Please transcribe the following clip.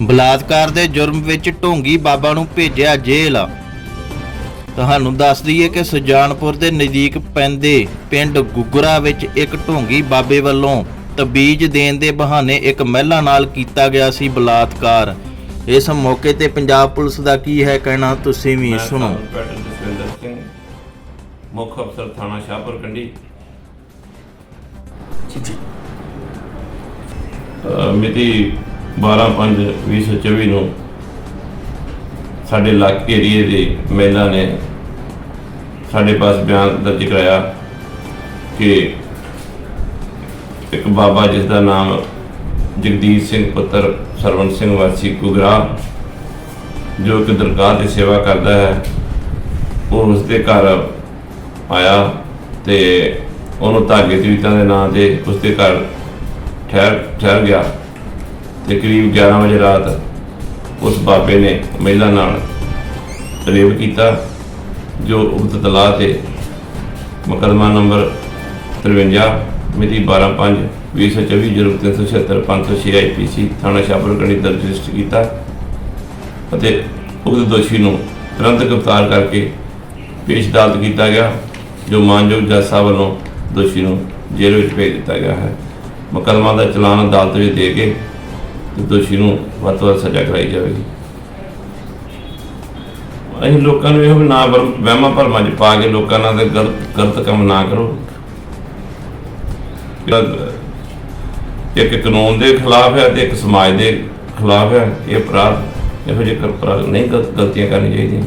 ਬਲਾਤਕਾਰ ਦੇ ਜੁਰਮ ਵਿੱਚ ਢੋਂਗੀ ਬਾਬਾ ਨੂੰ ਭੇਜਿਆ ਜੇਲ੍ਹ। ਤੁਹਾਨੂੰ ਦੱਸ ਦਈਏ ਕਿ ਸੁਜਾਨਪੁਰ ਦੇ ਨਜ਼ਦੀਕ ਪੈਂਦੇ ਪਿੰਡ ਗੁੱਗਰਾ ਵਿੱਚ ਇੱਕ ਢੋਂਗੀ ਬਾਬੇ ਵੱਲੋਂ ਤਬੀਜ ਦੇਣ ਦੇ ਬਹਾਨੇ ਇੱਕ ਮਹਿਲਾ ਨਾਲ ਕੀਤਾ ਗਿਆ ਸੀ ਬਲਾਤਕਾਰ। ਇਸ ਮੌਕੇ ਤੇ ਪੰਜਾਬ ਪੁਲਿਸ ਦਾ ਕੀ ਹੈ ਕਹਿਣਾ ਤੁਸੀਂ ਵੀ ਸੁਣੋ। ਮੁੱਖ ਅਫਸਰ ਥਾਣਾ ਸ਼ਾਹਪੁਰ ਕੰਡੀ ਮਿਤੀ 12/5/2024 ਨੂੰ ਸਾਡੇ ਇਲਾਕੇ ਏਰੀਏ ਦੇ ਮਹਿਲਾ ਨੇ ਸਾਡੇ ਪਾਸ ਬਿਆਨ ਦਰਜ ਕਰਾਇਆ ਕਿ ਇੱਕ ਬਾਬਾ ਜਿਸ ਦਾ ਨਾਮ ਜਗਦੀਸ਼ ਸਿੰਘ ਪੁੱਤਰ ਸਰਵਨ ਸਿੰਘ ਵਾਸੀ ਗੁਗਰਾ ਜੋ ਕਿ ਦਰਗਾਹ ਦੀ ਸੇਵਾ ਕਰਦਾ ਹੈ, ਉਹ ਉਸ ਦੇ ਘਰ ਆਇਆ ਤੇ ਉਹਨੂੰ ਧਾਗੇ ਤਵੀਤਾਂ ਦੇ ਨਾਂ ਤੇ ਉਸ ਦੇ ਘਰ ਠਹਿਰ ਠਹਿਰ ਗਿਆ। ਤੇ ਕਰੀਬ 11 ਵਜੇ ਰਾਤ ਉਸ ਬਾਬੇ ਨੇ ਮਹਿਲਾ ਨਾਲ ਰੇਪ ਕੀਤਾ, ਜੋ ਉਕਤ ਤਲਾਹ ਤੇ ਮੁਕੱਦਮਾ ਨੰਬਰ 53 ਮਿਤੀ 12/5 2024 ਜਰੂਰ 376 506 ਆਈਪੀਸੀ ਥਾਣਾ ਸ਼ਾਹਪੁਰ ਕਣੀ ਦਰਜ ਰਜਿਸਟਰ ਕੀਤਾ ਅਤੇ ਉਕਤ ਦੋਸ਼ੀ ਨੂੰ ਤੁਰੰਤ ਗ੍ਰਿਫਤਾਰ ਕਰਕੇ ਪੇਸ਼ ਅਦਾਲਤ ਕੀਤਾ ਗਿਆ, ਜੋ ਮਾਨਯੋਗ ਜੱਜ ਸਾਹਿਬ ਵੱਲੋਂ ਦੋਸ਼ੀ ਨੂੰ ਜੇਲ੍ਹ ਵਿੱਚ ਭੇਜ ਦਿੱਤਾ ਗਿਆ ਹੈ। ਮੁਕੱਦਮਾ ਦਾ ਚਲਾਨ ਅਦਾਲਤ ਵਿੱਚ ਦੇ ਕੇ ਦੋਸ਼ੀ ਨੂੰ ਵੱਧ ਤੋਂ ਵੱਧ ਸਜ਼ਾ ਕਰਾਈ ਜਾਵੇਗੀ ਅਸੀਂ ਲੋਕਾਂ ਨੂੰ ਇਹੋ ਨਾ ਵਹਿਮਾਂ ਭਰਮਾਂ 'ਚ ਪਾ ਕੇ ਲੋਕਾਂ ਨਾਲ ਤੇ ਗਲਤ ਗਲਤ ਕੰਮ ਨਾ ਕਰੋ। ਇੱਕ ਕਾਨੂੰਨ ਦੇ ਖਿਲਾਫ ਹੈ ਤੇ ਇੱਕ ਸਮਾਜ ਦੇ ਖਿਲਾਫ ਹੈ। ਇਹ ਅਪਰਾਧ ਇਹੋ ਜਿਹੇ ਕਰ- ਨਹੀਂ ਗਲਤੀਆਂ ਕਰਨੀਆਂ ਚਾਹੀਦੀਆਂ।